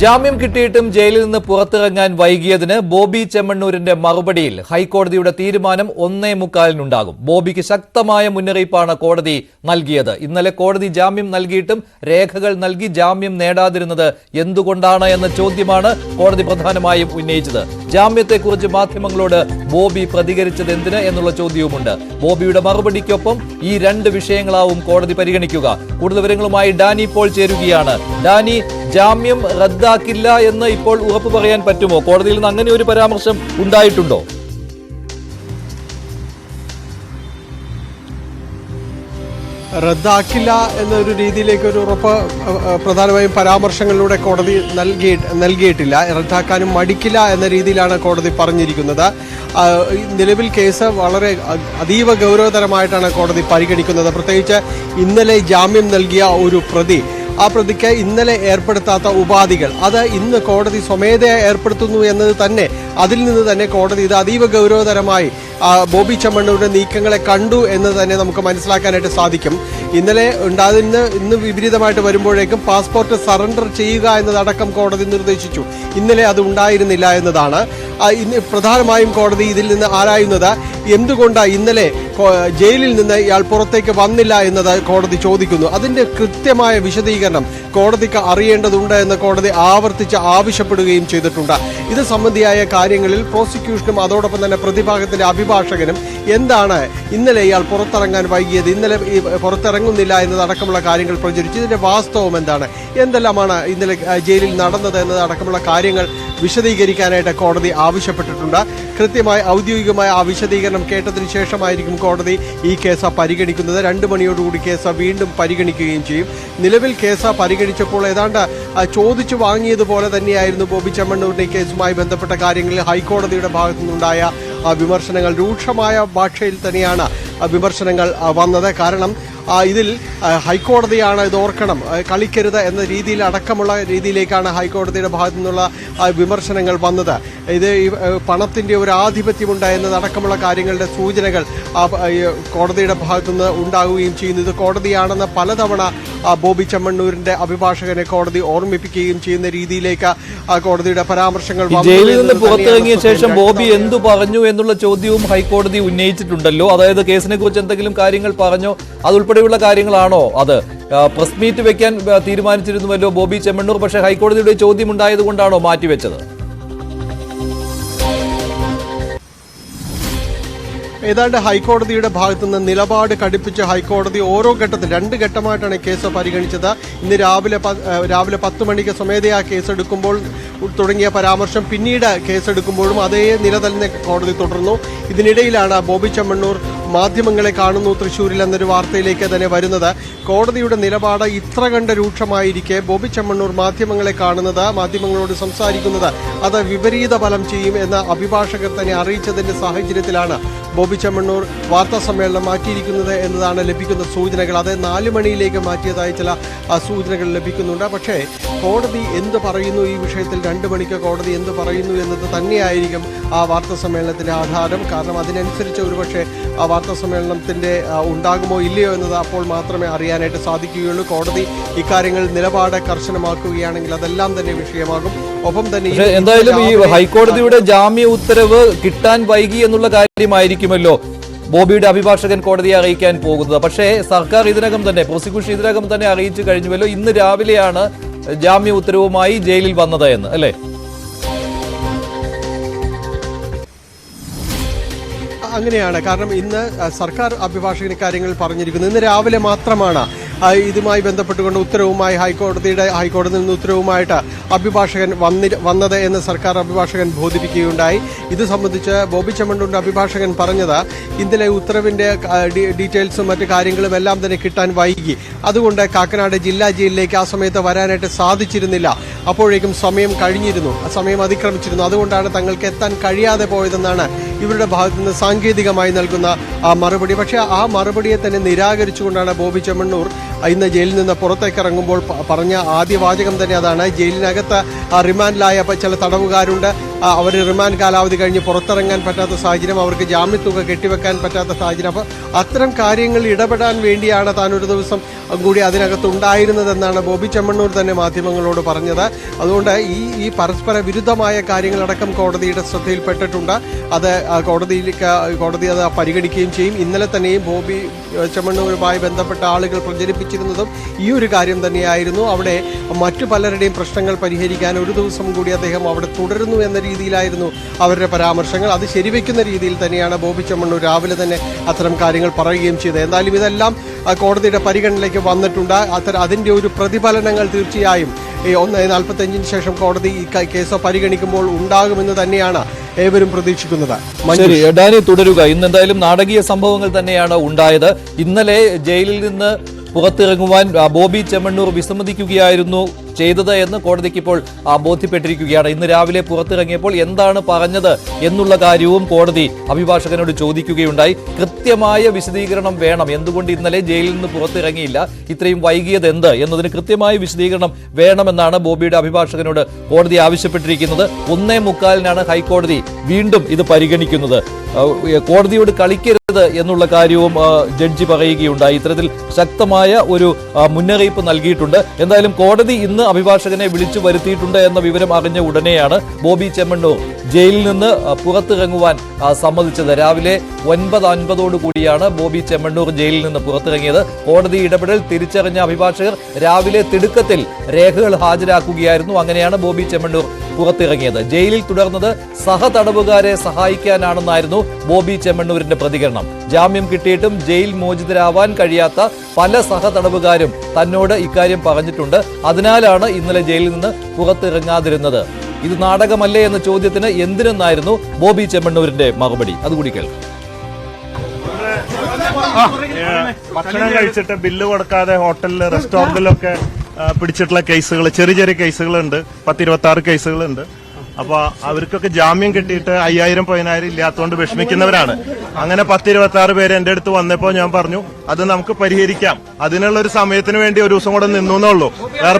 ജാമ്യം കിട്ടിയിട്ടും ജയിലിൽ നിന്ന് പുറത്തിറങ്ങാൻ വൈകിയതിന് ബോബി ചെമ്മണ്ണൂരിന്റെ മറുപടിയിൽ ഹൈക്കോടതിയുടെ തീരുമാനം ഒന്നേ മുക്കാലിനുണ്ടാകും. ബോബിക്ക് ശക്തമായ മുന്നറിയിപ്പാണ് കോടതി നൽകിയത്. ഇന്നലെ കോടതി ജാമ്യം നൽകിയിട്ടും രേഖകൾ നൽകി ജാമ്യം നേടാതിരുന്നത് എന്തുകൊണ്ടാണ് എന്ന ചോദ്യമാണ് കോടതി പ്രധാനമായും ഉന്നയിച്ചത്. ജാമ്യത്തെക്കുറിച്ച് മാധ്യമങ്ങളോട് ബോബി പ്രതികരിച്ചത് എന്തിന് എന്നുള്ള ചോദ്യവുമുണ്ട്. ബോബിയുടെ മറുപടിക്കൊപ്പം ഈ രണ്ട് വിഷയങ്ങളാവും കോടതി പരിഗണിക്കുക. കൂടുതൽ വിവരങ്ങളുമായി ഡാനി പോൾ ചേരുകയാണ്. ഡാനി ജാമ്യം റദ്ദാക്കില്ല എന്ന് ഇപ്പോൾ ഉറപ്പ് പറയാൻ പറ്റുമോ? കോടതിയിൽ നിന്ന് അങ്ങനെ ഒരു പരാമർശം ഉണ്ടായിട്ടുണ്ടോ? റദ്ദാക്കില്ല എന്നൊരു രീതിയിലേക്ക് ഒരു ഉറപ്പ് പ്രധാനമായും പരാമർശങ്ങളിലൂടെ കോടതി നൽകി നൽകിയിട്ടില്ല. റദ്ദാക്കാനും മടിക്കില്ല എന്ന രീതിയിലാണ് കോടതി പറഞ്ഞിരിക്കുന്നത്. നിലവിൽ കേസ് വളരെ അതീവ ഗൗരവതരമായിട്ടാണ് കോടതി പരിഗണിക്കുന്നത്. പ്രത്യേകിച്ച് ഇന്നലെ ജാമ്യം നൽകിയ ഒരു പ്രതി ആ പ്രതിക്ക് ഇന്നലെ ഏർപ്പെടുത്താത്ത ഉപാധികൾ. അത് ഇന്ന് കോടതി സ്വമേധയാ ഏർപ്പെടുത്തുന്നു എന്നത് തന്നെ അതിൽ നിന്ന് തന്നെ കോടതി ഇത് അതീവ ഗൗരവതരമായി ബോബി ചെമ്മണ്ണൂരിന്റെ നീക്കങ്ങളെ കണ്ടു എന്ന് തന്നെ നമുക്ക് മനസ്സിലാക്കാനായിട്ട് സാധിക്കും. ഇന്നലെ ഉണ്ടാകുന്ന ഇന്ന് വിപരീതമായിട്ട് വരുമ്പോഴേക്കും പാസ്പോർട്ട് സറണ്ടർ ചെയ്യുക എന്നതടക്കം കോടതി നിർദ്ദേശിച്ചു. ഇന്നലെ അത് ഉണ്ടായിരുന്നില്ല എന്നതാണ്. ഇന്ന് പ്രധാനമായും കോടതി ഇതിൽ നിന്ന് ആരായുന്നത്? എന്തുകൊണ്ടാണ് ഇന്നലെ ജയിലിൽ നിന്ന് ഇയാൾ പുറത്തേക്ക് വന്നില്ല എന്നത് കോടതി ചോദിക്കുന്നു. അതിന്റെ കൃത്യമായ വിശദീകരണം കോടതിക്ക് അറിയേണ്ടതുണ്ട് എന്ന് കോടതി ആവർത്തിച്ച് ആവശ്യപ്പെടുകയും ചെയ്തിട്ടുണ്ട്. ഇത് സംബന്ധിയായ കാര്യങ്ങളിൽ പ്രോസിക്യൂഷനും അതോടൊപ്പം തന്നെ പ്രതിഭാഗത്തിന്റെ അഭിഭാഷകനും എന്താണ് ഇന്നലെ ഇയാൾ പുറത്തിറങ്ങാൻ വൈകിയത് ഇന്നലെ പുറത്തിറങ്ങുന്നില്ല എന്നതടക്കമുള്ള കാര്യങ്ങൾ പ്രചരിച്ചു. ഇതിന്റെ വാസ്തവം എന്താണ്? എന്തെല്ലാമാണ് ഇന്നലെ ജയിലിൽ നടന്നത് എന്നതടക്കമുള്ള കാര്യങ്ങൾ വിശദീകരിക്കാനായിട്ട് കോടതി ആവശ്യപ്പെട്ടിട്ടുണ്ട്. കൃത്യമായി ഔദ്യോഗികമായ ആ വിശദീകരണം കേട്ടതിന് ശേഷമായിരിക്കും കോടതി ഈ കേസ് പരിഗണിക്കുന്നത്. രണ്ട് മണിയോടുകൂടി കേസ് വീണ്ടും പരിഗണിക്കുകയും ചെയ്യും. നിലവിൽ കേസ് പരിഗണിച്ചപ്പോൾ ഏതാണ്ട് ചോദിച്ചു വാങ്ങിയതുപോലെ തന്നെയായിരുന്നു ബോബി ചെമ്മണ്ണൂരിന്റെ കേസുമായി ബന്ധപ്പെട്ട കാര്യങ്ങളിൽ ഹൈക്കോടതിയുടെ ഭാഗത്തു നിന്നുണ്ടായ ആ, വിമർശനങ്ങൾ. രൂക്ഷമായ ഭാഷയിൽ തന്നെയാണ് വിമർശനങ്ങൾ വന്നത്. കാരണം ഇതിൽ ഹൈക്കോടതിയാണ് ഇത് ഓർക്കണം കളിക്കരുത് എന്ന രീതിയിൽ അടക്കമുള്ള രീതിയിലേക്കാണ് ഹൈക്കോടതിയുടെ ഭാഗത്തു നിന്നുള്ള വിമർശനങ്ങൾ വന്നത്. ഇത് പണത്തിന്റെ ഒരു ആധിപത്യമുണ്ട് എന്നതടക്കമുള്ള കാര്യങ്ങളുടെ സൂചനകൾ കോടതിയുടെ ഭാഗത്തുനിന്ന് ഉണ്ടാകുകയും ചെയ്യുന്നു. ഇത് കോടതിയാണെന്ന് പലതവണ ആ, ബോബി ചെമ്മണ്ണൂരിന്റെ അഭിഭാഷകനെ കോടതി ഓർമ്മിപ്പിക്കുകയും ചെയ്യുന്ന രീതിയിലേക്ക് ആ, കോടതിയുടെ പരാമർശങ്ങൾ ജയിലിൽ നിന്ന് പുറത്തിറങ്ങിയ ശേഷം ബോബി. എന്തു പറഞ്ഞു എന്നുള്ള ചോദ്യവും ഹൈക്കോടതി ഉന്നയിച്ചിട്ടുണ്ടല്ലോ. അതായത് കേസിനെ കുറിച്ച് എന്തെങ്കിലും കാര്യങ്ങൾ പറഞ്ഞോ അതുൾപ്പെടെയുള്ള കാര്യങ്ങളാണോ അത്? പ്രസ് മീറ്റ് വെക്കാൻ തീരുമാനിച്ചിരുന്നുവല്ലോ ബോബി ചെമ്മണ്ണൂർ. പക്ഷേ ഹൈക്കോടതിയുടെ ചോദ്യം ഉണ്ടായതുകൊണ്ടാണോ മാറ്റിവെച്ചത്? ഏതാണ്ട് ഹൈക്കോടതിയുടെ ഭാഗത്തുനിന്ന് നിലപാട് കടുപ്പിച്ച് ഹൈക്കോടതി ഓരോ ഘട്ടത്തിൽ രണ്ട് ഘട്ടമായിട്ടാണ് കേസ് പരിഗണിച്ചത്. ഇന്ന് രാവിലെ രാവിലെ പത്ത് മണിക്ക് സ്വമേധയാ കേസെടുക്കുമ്പോൾ തുടങ്ങിയ പരാമർശം പിന്നീട് കേസെടുക്കുമ്പോഴും അതേ നില തന്നെ കോടതി തുടർന്നു. ഇതിനിടയിലാണ് ബോബി ചെമ്മണ്ണൂർ മാധ്യമങ്ങളെ കാണുന്നു. തൃശ്ശൂരിൽ എന്നൊരു വാർത്തയിലേക്ക് തന്നെ വരുന്നത്. കോടതിയുടെ നിലപാട് ഇത്ര കണ്ട് രൂക്ഷമായിരിക്കെ. ബോബി ചെമ്മണ്ണൂർ മാധ്യമങ്ങളെ കാണുന്നത് മാധ്യമങ്ങളോട് സംസാരിക്കുന്നത് അത് വിപരീത ഫലം ചെയ്യും എന്ന അഭിഭാഷകർ തന്നെ അറിയിച്ചതിന്റെ സാഹചര്യത്തിലാണ് ബോബി ചെമ്മണ്ണൂർ വാർത്താ സമ്മേളനം മാറ്റിയിരിക്കുന്നത് എന്നതാണ് ലഭിക്കുന്ന സൂചനകൾ. അത് നാല് മണിയിലേക്ക് മാറ്റിയതായി ചില സൂചനകൾ ലഭിക്കുന്നുണ്ട്. പക്ഷേ കോടതി എന്ത് പറയുന്നു? ഈ വിഷയത്തിൽ രണ്ട് മണിക്ക് കോടതി എന്ത് പറയുന്നു എന്നത് തന്നെയായിരിക്കും ആ വാർത്താ സമ്മേളനത്തിന്റെ ആധാരം. കാരണം അതിനനുസരിച്ച് ഒരുപക്ഷെ ആ സമ്മേളനത്തിന്റെ ആ, ഉണ്ടാകുമോ ഇല്ലയോ എന്നത് അപ്പോൾ മാത്രമേ അറിയാനായിട്ട് സാധിക്കുകയുള്ളൂ. കോടതി ഇക്കാര്യങ്ങൾ നിലപാട് കർശനമാക്കുകയാണെങ്കിൽ അതെല്ലാം തന്നെ വിഷയമാകും. ഒപ്പം തന്നെ എന്തായാലും ഈ ഹൈക്കോടതിയുടെ ജാമ്യ ഉത്തരവ് കിട്ടാൻ വൈകി എന്നുള്ള കാര്യമായിരിക്കുമല്ലോ ബോബിയുടെ അഭിഭാഷകൻ കോടതിയെ അറിയിക്കാൻ പോകുന്നത്. പക്ഷേ സർക്കാർ ഇതിനകം തന്നെ പ്രോസിക്യൂഷൻ ഇതിനകം തന്നെ അറിയിച്ചു കഴിഞ്ഞുവല്ലോ. ഇന്ന് രാവിലെയാണ് ജാമ്യ ഉത്തരവുമായി ജയിലിൽ വന്നത് എന്ന് അല്ലേ? അങ്ങനെയാണ്. കാരണം ഇന്ന് സർക്കാർ അഭിഭാഷകൻ കാര്യങ്ങൾ പറഞ്ഞിരിക്കുന്നു ഇന്ന് രാവിലെ മാത്രമാണ് ഇതുമായി ബന്ധപ്പെട്ടുകൊണ്ട് ഉത്തരവുമായി ഹൈക്കോടതിയുടെ ഹൈക്കോടതിയിൽ നിന്ന് ഉത്തരവുമായിട്ട് അഭിഭാഷകൻ വന്നി വന്നത് എന്ന് സർക്കാർ അഭിഭാഷകൻ ബോധിപ്പിക്കുകയുണ്ടായി. ഇത് സംബന്ധിച്ച് ബോബി ചെമ്മണ്ണൂരിന്റെ അഭിഭാഷകൻ പറഞ്ഞത് ഇന്നലെ ഉത്തരവിന്റെ ഡീറ്റെയിൽസും മറ്റു കാര്യങ്ങളും എല്ലാം തന്നെ കിട്ടാൻ വൈകി. അതുകൊണ്ട് കാക്കനാട് ജില്ലാ ജയിലിലേക്ക് ആ സമയത്ത് വരാനായിട്ട് സാധിച്ചിരുന്നില്ല. അപ്പോഴേക്കും സമയം കഴിഞ്ഞിരുന്നു. ആ സമയം അതിക്രമിച്ചിരുന്നു. അതുകൊണ്ടാണ് തങ്ങൾക്ക് എത്താൻ കഴിയാതെ പോയതെന്നാണ് ഇവരുടെ ഭാഗത്തു നിന്ന് സാങ്കേതികമായി നൽകുന്ന ആ മറുപടി. പക്ഷേ ആ മറുപടിയെ തന്നെ നിരാകരിച്ചുകൊണ്ടാണ് ബോബി ചെമ്മണ്ണൂർ ഇന്ന് ജയിലിൽ നിന്ന് പുറത്തേക്ക് ഇറങ്ങുമ്പോൾ പറഞ്ഞ ആദ്യ വാചകം തന്നെ അതാണ്. ജയിലിനകത്ത് ആ റിമാൻഡിലായ ചില തടവുകാരുണ്ട്. അവർ റിമാൻഡ് കാലാവധി കഴിഞ്ഞ് പുറത്തിറങ്ങാൻ പറ്റാത്ത സാഹചര്യം അവർക്ക് ജാമ്യത്തുക കെട്ടിവെക്കാൻ പറ്റാത്ത സാഹചര്യം. അപ്പോൾ അത്തരം കാര്യങ്ങൾ ഇടപെടാൻ വേണ്ടിയാണ് താൻ ഒരു ദിവസം കൂടി അതിനകത്തുണ്ടായിരുന്നതെന്നാണ് ബോബി ചെമ്മണ്ണൂർ തന്നെ മാധ്യമങ്ങളോട് പറഞ്ഞത്. അതുകൊണ്ട് ഈ ഈ പരസ്പര വിരുദ്ധമായ കാര്യങ്ങളടക്കം കോടതിയുടെ ശ്രദ്ധയിൽപ്പെട്ടിട്ടുണ്ട്. അത് കോടതിയിൽ കോടതി അത് പരിഗണിക്കുകയും ചെയ്യും. ഇന്നലെ തന്നെയും ബോബി ചെമ്മണ്ണൂരുമായി ബന്ധപ്പെട്ട ആളുകൾ പ്രചരിപ്പിച്ചിരുന്നതും ഈ ഒരു കാര്യം തന്നെയായിരുന്നു. അവിടെ മറ്റു പലരുടെയും പ്രശ്നങ്ങൾ പരിഹരിക്കാൻ ഒരു ദിവസം കൂടി അദ്ദേഹം അവിടെ തുടരുന്നു എന്ന രീതിയിലായിരുന്നു അവരുടെ പരാമർശങ്ങൾ. അത് ശരിവെക്കുന്ന രീതിയിൽ തന്നെയാണ് ബോബി ചെമ്മണ്ണൂർ രാവിലെ തന്നെ അത്തരം കാര്യങ്ങൾ പറയുകയും ചെയ്തത്. എന്തായാലും ഇതെല്ലാം കോടതിയുടെ പരിഗണനയിലേക്ക് വന്നിട്ടുണ്ട്. അത്തരം അതിന്റെ ഒരു പ്രതിഫലനങ്ങൾ തീർച്ചയായും ഈ ഒന്ന് നാൽപ്പത്തഞ്ചിന് ശേഷം കോടതി ഈ കേസ് പരിഗണിക്കുമ്പോൾ ഉണ്ടാകുമെന്ന് തന്നെയാണ് ഏവരും പ്രതീക്ഷിക്കുന്നത്. ശരി ഡാനി തുടരുക. ഇന്ന് എന്തായാലും നാടകീയ സംഭവങ്ങൾ തന്നെയാണ് ഉണ്ടായത്. ഇന്നലെ ജയിലിൽ നിന്ന് പുറത്തിറങ്ങുവാൻ ബോബി ചെമ്മണ്ണൂർ വിസമ്മതിക്കുകയായിരുന്നു ചെയ്തത് എന്ന് കോടതിക്ക് ഇപ്പോൾ ബോധ്യപ്പെട്ടിരിക്കുകയാണ്. ഇന്ന് രാവിലെ പുറത്തിറങ്ങിയപ്പോൾ എന്താണ് പറഞ്ഞത് എന്നുള്ള കാര്യവും കോടതി അഭിഭാഷകനോട് ചോദിക്കുകയുണ്ടായി. കൃത്യമായ വിശദീകരണം വേണം. എന്തുകൊണ്ട് ഇന്നലെ ജയിലിൽ നിന്ന് പുറത്തിറങ്ങിയില്ല? ഇത്രയും വൈകിയത് എന്ത്? എന്നതിന് കൃത്യമായ വിശദീകരണം വേണമെന്നാണ് ബോബിയുടെ അഭിഭാഷകനോട് കോടതി ആവശ്യപ്പെട്ടിരിക്കുന്നത്. ഒന്നേ മുക്കാലിനാണ് ഹൈക്കോടതി വീണ്ടും ഇത് പരിഗണിക്കുന്നത്. കോടതിയോട് കളിക്കരുത് എന്നുള്ള കാര്യവും ജഡ്ജി പറയുകയുണ്ടായി. ഇത്തരത്തിൽ ശക്തമായ ഒരു മുന്നറിയിപ്പ് നൽകിയിട്ടുണ്ട്. എന്തായാലും കോടതി ഇന്ന് അഭിഭാഷകനെ വിളിച്ചു വരുത്തിയിട്ടുണ്ട് എന്ന വിവരം അറിഞ്ഞ ഉടനെയാണ് ബോബി ചെമ്മണ്ണൂർ ജയിലിൽ നിന്ന് പുറത്തിറങ്ങുവാൻ സമ്മതിച്ചത്. രാവിലെ ഒൻപത് അൻപതോടു കൂടിയാണ് ബോബി ചെമ്മണ്ണൂർ ജയിലിൽ നിന്ന് പുറത്തിറങ്ങിയത്. കോടതി ഇടപെടൽ തിരിച്ചറിഞ്ഞ അഭിഭാഷകർ രാവിലെ തിടുക്കത്തിൽ രേഖകൾ ഹാജരാക്കുകയായിരുന്നു. അങ്ങനെയാണ് ബോബി ചെമ്മണ്ണൂർ പുറത്തിറങ്ങിയത്. ജയിലിൽ തുടർന്നത് സഹതടവുകാരെ സഹായിക്കാനാണെന്നായിരുന്നു ബോബി ചെമ്മണ്ണൂരിന്റെ പ്രതികരണം. ജാമ്യം കിട്ടിയിട്ടും ജയിൽ മോചിതരാവാൻ കഴിയാത്ത പല സഹതടവുകാരും തന്നോട് ഇക്കാര്യം പറഞ്ഞിട്ടുണ്ട്. അതിനാലാണ് ഇന്നലെ ജയിലിൽ നിന്ന് പുറത്തിറങ്ങാതിരുന്നത്. ഇത് നാടകമല്ലേ എന്ന ചോദ്യത്തിന് എന്തിനെന്നായിരുന്നു ബോബി ചെമ്മണ്ണൂരിന്റെ മറുപടി. അതുകൂടി കേൾക്കാം. ഭക്ഷണം കഴിച്ചിട്ട് ബില്ല് കൊടുക്കാതെ ഹോട്ടലിൽ റെസ്റ്റോറന്റിലൊക്കെ പിടിച്ചിട്ടുള്ള കേസുകൾ ചെറിയ ചെറിയ കേസുകളുണ്ട്. പത്തിരുപത്തി ആറ് കേസുകളുണ്ട്. അപ്പൊ അവർക്കൊക്കെ ജാമ്യം കിട്ടിയിട്ട് അയ്യായിരം പതിനായിരം ഇല്ലാത്തതുകൊണ്ട് വിഷമിക്കുന്നവരാണ്. അങ്ങനെ പത്തിരുപത്തി ആറ് പേര് എന്റെ അടുത്ത് വന്നപ്പോ ഞാൻ പറഞ്ഞു അത് നമുക്ക് പരിഹരിക്കാം. അതിനുള്ള ഒരു സമയത്തിന് വേണ്ടി ഒരു ദിവസം കൂടെ നിന്നു എന്നുള്ളൂ വേറെ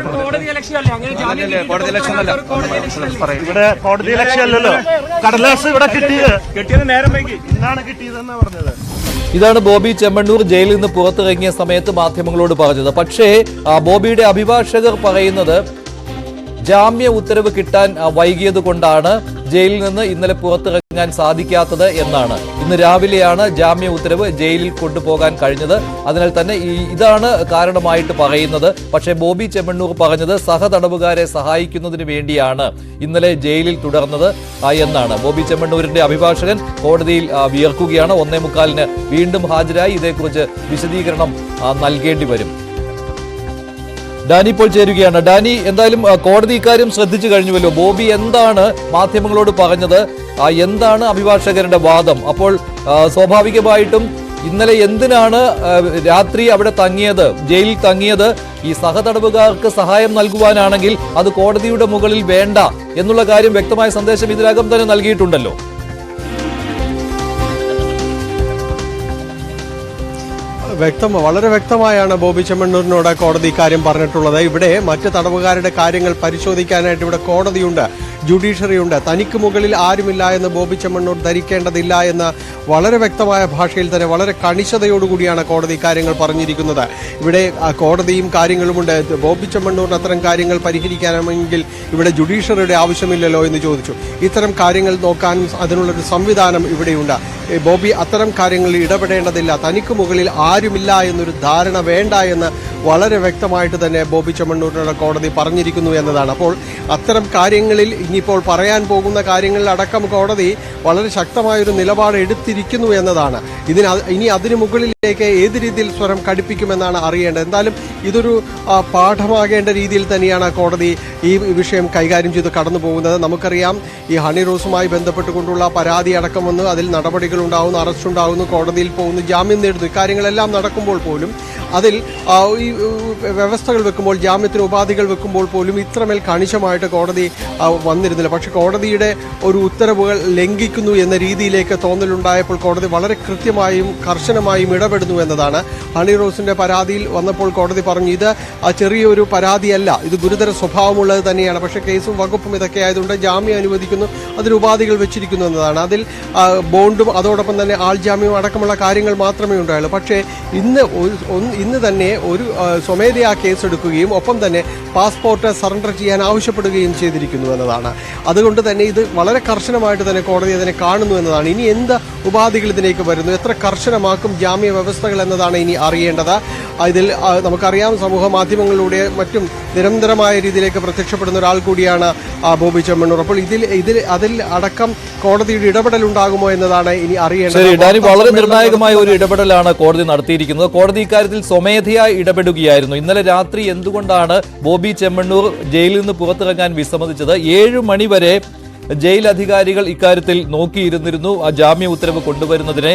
ഇവിടെ കോടതി ഇലക്ഷൻ അല്ലല്ലോ. കടലാസ് ഇവിടെ കിട്ടിയത്. കിട്ടിയത് നേരം വൈകി. ഇന്നാണ് കിട്ടിയതെന്നാ പറഞ്ഞത്. ഇതാണ് ബോബി ചെമ്മണ്ണൂർ ജയിലിൽ നിന്ന് പുറത്തിറങ്ങിയ സമയത്ത് മാധ്യമങ്ങളോട് പറഞ്ഞത്. പക്ഷേ ആ, ബോബിയുടെ അഭിഭാഷകർ പറയുന്നത് ജാമ്യ ഉത്തരവ് കിട്ടാൻ വൈകിയതുകൊണ്ടാണ് വൈകിയത് കൊണ്ടാണ് ജയിലിൽ നിന്ന് ഇന്നലെ പുറത്തിറങ്ങാൻ സാധിക്കാത്തത് എന്നാണ്. ഇന്ന് രാവിലെയാണ് ജാമ്യ ഉത്തരവ് ജയിലിൽ കൊണ്ടുപോകാൻ കഴിഞ്ഞത്. അതിനാൽ തന്നെ ഇതാണ് കാരണമായിട്ട് പറയുന്നത്. പക്ഷേ ബോബി ചെമ്മണ്ണൂർ പറഞ്ഞത് സഹതടവുകാരെ സഹായിക്കുന്നതിന് വേണ്ടിയാണ് ഇന്നലെ ജയിലിൽ തുടർന്നത് എന്നാണ്. ബോബി ചെമ്മണ്ണൂരിന്റെ അഭിഭാഷകൻ കോടതിയിൽ വിയർക്കുകയാണ്. ഒന്നേ മുക്കാലിന് വീണ്ടും ഹാജരായി. ഇതേക്കുറിച്ച് വിശദീകരണം നൽകേണ്ടി വരും. ഡാനി ഇപ്പോൾ ചേരുകയാണ്. ഡാനി എന്തായാലും കോടതി ഇക്കാര്യം ശ്രദ്ധിച്ചു കഴിഞ്ഞുവല്ലോ. ബോബി എന്താണ് മാധ്യമങ്ങളോട് പറഞ്ഞത്? എന്താണ് അഭിഭാഷകരുടെ വാദം? അപ്പോൾ സ്വാഭാവികമായിട്ടും ഇന്നലെ എന്തിനാണ് രാത്രി അവിടെ തങ്ങിയത് ജയിലിൽ തങ്ങിയത്? ഈ സഹതടവുകാർക്ക് സഹായം നൽകുവാനാണെങ്കിൽ അത് കോടതിയുടെ മുകളിൽ വേണ്ട എന്നുള്ള കാര്യം വ്യക്തമായ സന്ദേശം ഇതിനകം തന്നെ നൽകിയിട്ടുണ്ടല്ലോ. വ്യക്തം വളരെ വ്യക്തമായാണ് ബോബി ചെമ്മണ്ണൂരിനോട് കോടതി ഇക്കാര്യം പറഞ്ഞിട്ടുള്ളത്. ഇവിടെ മറ്റ് തടവുകാരുടെ കാര്യങ്ങൾ പരിശോധിക്കാനായിട്ട് ഇവിടെ കോടതിയുണ്ട്. ജുഡീഷ്യറി ഉണ്ട്. തനിക്ക് മുകളിൽ ആരുമില്ല എന്ന് ബോബി ചെമ്മണ്ണൂർ ധരിക്കേണ്ടതില്ല എന്ന് വളരെ വ്യക്തമായ ഭാഷയിൽ തന്നെ വളരെ കണിശതയോടുകൂടിയാണ് കോടതി കാര്യങ്ങൾ പറഞ്ഞിരിക്കുന്നത്. ഇവിടെ കോടതിയും കാര്യങ്ങളുമുണ്ട്. ബോബി ചെമ്മണ്ണൂരിന് അത്തരം കാര്യങ്ങൾ പരിഹരിക്കാനാണെങ്കിൽ ഇവിടെ ജുഡീഷ്യറിയുടെ ആവശ്യമില്ലല്ലോ എന്ന് ചോദിച്ചു. ഇത്തരം കാര്യങ്ങൾ നോക്കാനും അതിനുള്ളൊരു സംവിധാനം ഇവിടെയുണ്ട്. ബോബി അത്തരം കാര്യങ്ങളിൽ ഇടപെടേണ്ടതില്ല. തനിക്ക് മുകളിൽ ആരുമില്ല എന്നൊരു ധാരണ വേണ്ട എന്ന് വളരെ വ്യക്തമായിട്ട് തന്നെ ബോബി ചെമ്മണ്ണൂരിനോട് കോടതി പറഞ്ഞിരിക്കുന്നു എന്നതാണ്. അപ്പോൾ അത്തരം കാര്യങ്ങളിൽ ഇനിയിപ്പോൾ പറയാൻ പോകുന്ന കാര്യങ്ങളിൽ അടക്കം കോടതി വളരെ ശക്തമായൊരു നിലപാട് എടുത്തിരിക്കുന്നു എന്നതാണ്. ഇതിന് ഇനി അതിനു മുകളിലേക്ക് ഏത് രീതിയിൽ സ്വരം കടുപ്പിക്കുമെന്നാണ് അറിയേണ്ടത്. എന്തായാലും ഇതൊരു പാഠമാകേണ്ട രീതിയിൽ തന്നെയാണ് കോടതി ഈ വിഷയം കൈകാര്യം ചെയ്ത് കടന്നു പോകുന്നത്. നമുക്കറിയാം ഈ ഹണി റോസുമായി ബന്ധപ്പെട്ടുകൊണ്ടുള്ള പരാതി അടക്കം വന്ന് അതിൽ നടപടികൾ ഉണ്ടാവുന്നു അറസ്റ്റ് ഉണ്ടാകുന്നു കോടതിയിൽ പോകുന്നു ജാമ്യം നേടുന്നു ഇക്കാര്യങ്ങളെല്ലാം നടക്കുമ്പോൾ പോലും അതിൽ ഈ വ്യവസ്ഥകൾ വെക്കുമ്പോൾ ജാമ്യത്തിന് ഉപാധികൾ വെക്കുമ്പോൾ പോലും ഇത്രമേൽ കണിശമായിട്ട് കോടതി വന്നിരുന്നില്ല. പക്ഷെ കോടതിയുടെ ഒരു ഉത്തരവുകൾ ലംഘിക്കുന്നു എന്ന രീതിയിലേക്ക് തോന്നലുണ്ടായപ്പോൾ കോടതി വളരെ കൃത്യമായും കർശനമായും ഇടപെടുന്നു എന്നതാണ്. ഹണി റോസിന്റെ പരാതിയിൽ വന്നപ്പോൾ കോടതി പറഞ്ഞു ഇത് ചെറിയൊരു പരാതിയല്ല. ഇത് ഗുരുതര സ്വഭാവമുള്ളത് തന്നെയാണ്. പക്ഷേ കേസും വകുപ്പും ഇതൊക്കെ ആയതുകൊണ്ട് ജാമ്യം അനുവദിക്കുന്നു. അതിന് ഉപാധികൾ വെച്ചിരിക്കുന്നു എന്നതാണ്. അതിൽ ബോണ്ടും അതോടൊപ്പം തന്നെ ആൾ ജാമ്യവും അടക്കമുള്ള കാര്യങ്ങൾ മാത്രമേ ഉണ്ടായുള്ളൂ. പക്ഷേ ഇന്ന് ഇന്ന് തന്നെ ഒരു സ്വമേധയാ കേസെടുക്കുകയും ഒപ്പം തന്നെ പാസ്പോർട്ട് സറണ്ടർ ചെയ്യാൻ ആവശ്യപ്പെടുകയും ചെയ്തിരിക്കുന്നു എന്നതാണ്. അതുകൊണ്ട് തന്നെ ഇത് വളരെ കർശനമായിട്ട് തന്നെ കോടതി അതിനെ കാണുന്നു എന്നതാണ്. ഇനി എന്ത് ഉപാധികൾ ഇതിലേക്ക് വരുന്നു? എത്ര കർശനമാക്കും ജാമ്യ വ്യവസ്ഥകൾ എന്നതാണ് ഇനി അറിയേണ്ടത്. ഇതിൽ നമുക്കറിയാം സമൂഹ മാധ്യമങ്ങളിലൂടെ മറ്റും നിരന്തരമായ രീതിയിലേക്ക് പ്രത്യക്ഷപ്പെടുന്ന ഒരാൾ കൂടിയാണ് ബോബി ചെമ്മണ്ണൂർ. അപ്പോൾ ഇതിൽ ഇതിൽ അതിൽ അടക്കം കോടതിയുടെ ഇടപെടൽ ഉണ്ടാകുമോ എന്നതാണ് ഇനി അറിയേണ്ടത്. വളരെ നിർണായകമായ ഒരു ഇടപെടലാണ് കോടതി നടത്തിയിരിക്കുന്നത്. കോടതി ഇക്കാര്യത്തിൽ സ്വമേധയായി ഇടപെടുകയായിരുന്നു. ഇന്നലെ രാത്രി എന്തുകൊണ്ടാണ് ബോബി ചെമ്മണ്ണൂർ ജയിലിൽ നിന്ന് പുറത്തിറങ്ങാൻ വിസമ്മതിച്ചത് ഏഴു മണിവരെ ജയിൽ അധികാരികൾ ഇക്കാര്യത്തിൽ നോക്കിയിരുന്നിരുന്നു. ആ ജാമ്യ ഉത്തരവ് കൊണ്ടുവരുന്നതിനെ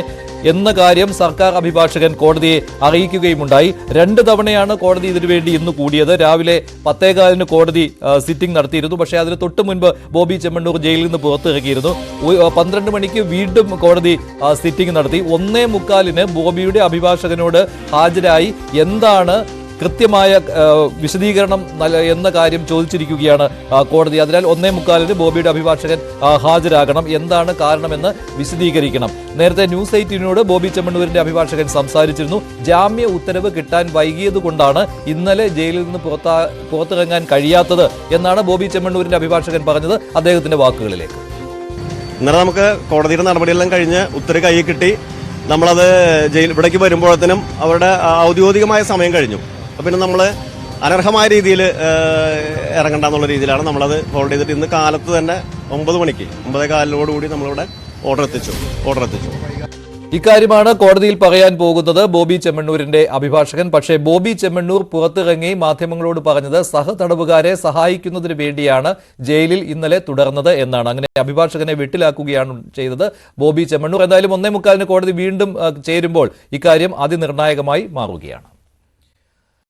എന്ന കാര്യം സർക്കാർ അഭിഭാഷകൻ കോടതിയെ അറിയിക്കുകയുമുണ്ടായി. രണ്ട് തവണയാണ് കോടതി ഇതിനുവേണ്ടി ഇന്ന് കൂടിയത്. രാവിലെ പത്തേകാലിന് കോടതി സിറ്റിംഗ് നടത്തിയിരുന്നു. പക്ഷേ അതിന് തൊട്ട് മുൻപ് ബോബി ചെമ്മണ്ണൂർ ജയിലിൽ നിന്ന് പുറത്തിറക്കിയിരുന്നു പന്ത്രണ്ട് മണിക്ക് വീണ്ടും കോടതി സിറ്റിംഗ് നടത്തി. ഒന്നേ മുക്കാലിന് ബോബിയുടെ അഭിഭാഷകനോട് ഹാജരായി. എന്താണ് കൃത്യമായ വിശദീകരണം എന്ന കാര്യം ചോദിച്ചിരിക്കുകയാണ് കോടതി. അതിനാൽ ഒന്നേ മുക്കാലിന് ബോബിയുടെ അഭിഭാഷകൻ ഹാജരാകണം. എന്താണ് കാരണമെന്ന് വിശദീകരിക്കണം. നേരത്തെ ന്യൂസ് എയ്റ്റീനോട് ബോബി ചെമ്മണ്ണൂരിന്റെ അഭിഭാഷകൻ സംസാരിച്ചിരുന്നു. ജാമ്യ ഉത്തരവ് കിട്ടാൻ വൈകിയത് കൊണ്ടാണ് ഇന്നലെ ജയിലിൽ നിന്ന് പുറത്താ പുറത്തിറങ്ങാൻ കഴിയാത്തത് എന്നാണ് ബോബി ചെമ്മണ്ണൂരിന്റെ അഭിഭാഷകൻ പറഞ്ഞത് അദ്ദേഹത്തിന്റെ വാക്കുകളിലേക്ക്. ഇന്നലെ നമുക്ക് കോടതിയുടെ നടപടിയെല്ലാം കഴിഞ്ഞ് ഉത്തരവ് കൈ കിട്ടി. നമ്മളത് ജയിൽ ഇവിടേക്ക് വരുമ്പോഴത്തേനും അവരുടെ ഔദ്യോഗികമായ സമയം കഴിഞ്ഞു. അപ്പം പിന്നെ നമ്മൾ അനർഹമായ രീതിയിൽ ഇറങ്ങണ്ട എന്നുള്ള രീതിയിലാണ് നമ്മളത് ഹോൾഡ് ചെയ്തിട്ട് ഇന്ന് കാലത്ത് തന്നെ ഒമ്പത് മണിക്ക് ഒമ്പതേ കാലിനോടുകൂടി നമ്മളിവിടെ ഓർഡർ എത്തിച്ചു ഓർഡർ എത്തിച്ചു. ഇക്കാര്യമാണ് കോടതിയിൽ പറയാൻ പോകുന്നത് ബോബി ചെമ്മണ്ണൂരിന്റെ അഭിഭാഷകൻ. പക്ഷേ ബോബി ചെമ്മണ്ണൂർ പുറത്തിറങ്ങി മാധ്യമങ്ങളോട് പറഞ്ഞത് സഹതടവുകാരെ സഹായിക്കുന്നതിന് വേണ്ടിയാണ് ജയിലിൽ ഇന്നലെ തുടർന്നത് എന്നാണ്. അങ്ങനെ അഭിഭാഷകനെ വെട്ടിലാക്കുകയാണ് ചെയ്തത് ബോബി ചെമ്മണ്ണൂർ. എന്തായാലും ഒന്നേ മുക്കാലിന് കോടതി വീണ്ടും ചേരുമ്പോൾ ഇക്കാര്യം അതിനിർണായകമായി മാറുകയാണ്.